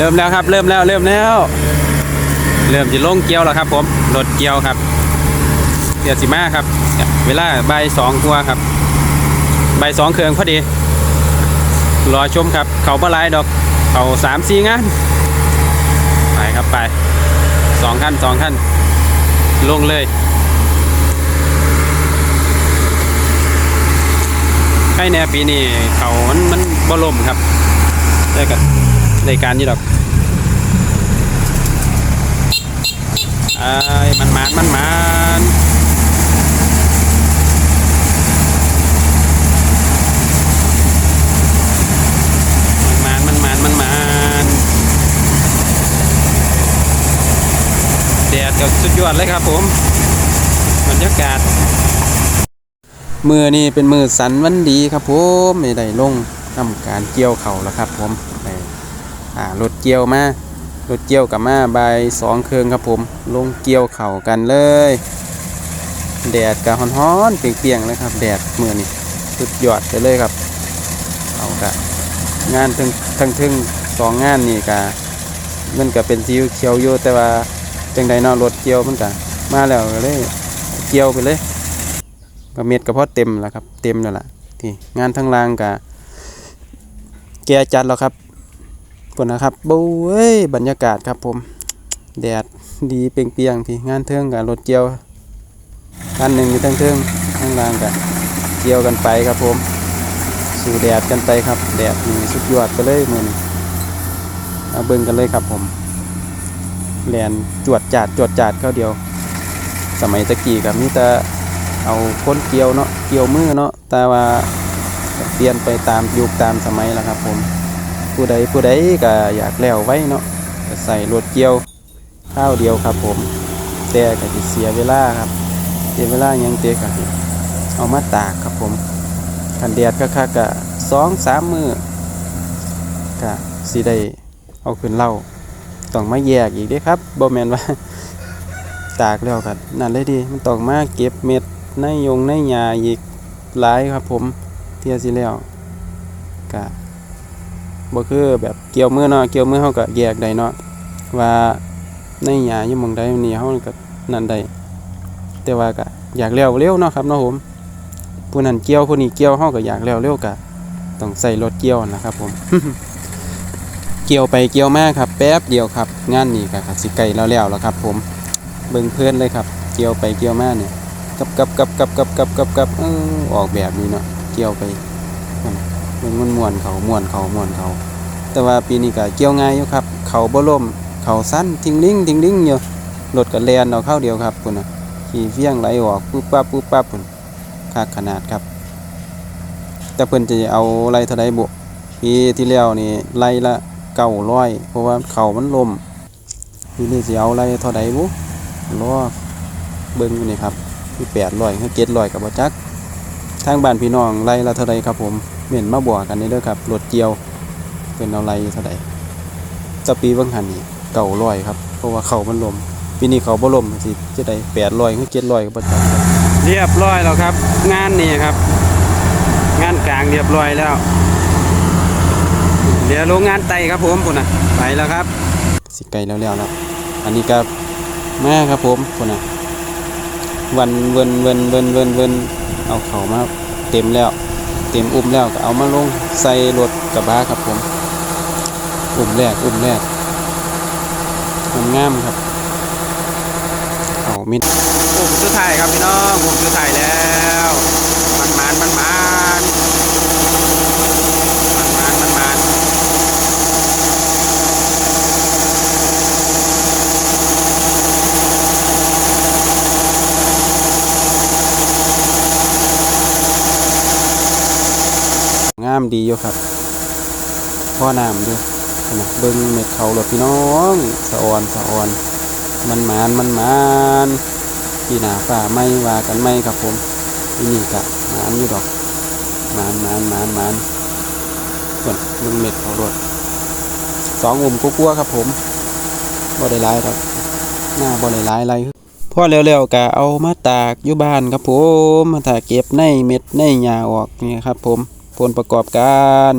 เริ่มแล้วครับ เริ่มแล้วเริ่มแล้ว เริ่มจะลงเกียวแล้วครับ ผมรถเกียวครับเดี๋ยวสิมาครับ เวลาใบสองกว่าครับ ใบสองเครื่องพอดี รอชมครับ เขาปลายดอก เขาสามสี่งานไปครับไปสองขั้นสองขั้นลงเลยใช่แน่ปีนี้เขามันมันบ่ลมครับได้กับ ในการนี้ดอกไอ้มันมานมันมานมันมานมันมานมันแดดก็สุดยอดเลยครับผมบรรยากาศมือนี่เป็นมือสันวันดีครับผมไม่ได้ลงทำการเกี่ยวเข่าแล้วครับผม อ่ารถเกี่ยวมารถเกี่ยวกับมาใบสองเครื่องครับผม ลงเกี่ยวเข่ากันเลย แดดกะฮ้อนๆเปียงๆเลยครับ แดดมือนี่สุดยอดไปเลยครับ เอากะงานทั้งทั้งทึงสองงานนี่กะมันก็เป็นสีเขียวอยู่แต่ว่าจังใดนาะรถเกี่ยวมันกะมาแล้วก็เลยเกี่ยวไปเลยก็เม็ดก็พอเต็มแล้วครับ เต็มแล้วล่ะที่งานทั้งล่างกะแกจัดแล้วครับ ผลนะครับบู้ยบรรยากาศครับผม แดดดีเปรียงๆพี่งานเทิงกับรถเกียวคันหนึ่งอยู่ทั้งเทิงทั้งล่างกะเกียวกันไปครับผม สู่แดดกันไปครับ แดดนี่สุดยอดไปเลยมือนี้มาเบิ่งกันเลยครับผมแลนจวดจาดจวดจาดเข้าเดียว สมัยตะกี้กับมีแต่เอาคนเกี่ยวเนาะเกี่ยวมือเนาะแต่ว่าเปลี่ยนไปตามยุคตามสมัยแล้วครับผม ผู้ใดผู้ใดก็อยากแล้วไว้เนาะใส่รถเกี่ยวข้าวเดียวครับ ผมแต่ก็สิเสียเวลาครับเสียเวลายังเตะก็สิเอามาตากครับผมคันแดดก็คักๆก็สองสามมือก็สิได้เอาขึ้นเล่าต้องมาแยกอีกด้ครับบ่แมนว่า ตากแล้วกันนั่นเลยดีมันต้องมาเก็บเม็ดในยงในหญ้าอีกหลายครับ ผมเที่ยสิแล้วกะ บ่คือแบบเกี่ยวมือเนาะเกี่ยวมือเฮาก็แยกได้เนาะว่าในหญ้าอยู่หม่องใดนี่เฮาก็นั่นได้แต่ว่าก็อยากแล้วเร็วเนาะครับเนาะผมผู้นั้นเกี่ยวผู้นี้เกี่ยวเฮาก็อยากแล้วเร็วก็ต้องใส่รถเกี่ยวนะครับผม เกี่ยวไปเกี่ยวมาครับ แป๊บเดียวครับ งานนี้ก็สิใกลแล้วแล้วแล้วครับ ผมเบิ่งเพื่อนเลยครับ เกี่ยวไปเกี่ยวมาเนี่ยกับกับกับกับกับกับกับกับเออออกแบบนี้เนาะเกี่ยวไป นั่นเบิ่งมันม่วนเขาม่วนเขาม่วนเขา แต่ว่าปีนี้ก็เกี่ยวง่ายอยู่ครับ เขาบ่ล่มเขาสั้นทิ้งลิงทิ้งลิงอยู่รถก็แลนเอาเข้าเดียวครับพุ่นะขี่เฟี้ยงไหลออกปุ๊บปั๊บปุ๊บปั๊บพุ่นคักขนาดครับ แต่เพิ่นจะเอาไล่เท่าใดบ่ปีที่แล้วนี่ไล่ละ900เพราะว่าเขามันล่มปีนี้สิเอาไล่เท่าใดบ่รอเบิ้งนี่ครับมีแปดร้อยคือเจ็ดร้อยกับบ่จักทางบ้านพี่น้องไล่ละเท่าไรครับผม เม่นมาบวกกันนี่เด้อครับรถเกี่ยวเป็นเอาไรเท่าไรจะปีบางหันนี่เก่าร้อยครับเพราะว่าเขามันลมปีนี้เขาบ่ลมสิจะได้แปดร้อยคือเจ็ดร้อยกับบ่จักครับเรียบร้อยแล้วครับ งานนี่ครับ งานกลางเรียบร้อยแล้วเดี๋ยวโรงงานไตครับผมพุ่นน่ะไปแล้วครับ สิไกลแล้วแล้วแล้วอันนี้ก็มาครับผมคนน่ะวันเวินเวินเวินเวินเวินเอาเขามาเต็มแล้ว เต็มอุ้มแล้วก็เอามาลงใส่รถกระบะครับผม อุ้มแรกอุ้มแรกงามครับเอามิดอุ้มสุดท้ายครับพี่น้องอุ้มสุดท้ายแล้วามดีอยู่ครับพ่อน้ำอยู่นะเบิ้งเม็ดเขารถพี่น้องสะออนสะออน มันมานมันมานพี่หนาฝ่าไม่ว่ากันไม่ครับผมที่นี่กะมานอยู่ดอกมานมานมานมานส่วนเบิ้งเม็ดเขารถสองอุ่มกุ้วครับผมบ่ได้หลายครับหน้าบ่ได้หลายอะไรพอเร็วๆกะเอามาตากอยู่บ้านครับผม มาตากเก็บในเม็ดในหญ้าออกนี่ครับผม ผลประกอบการ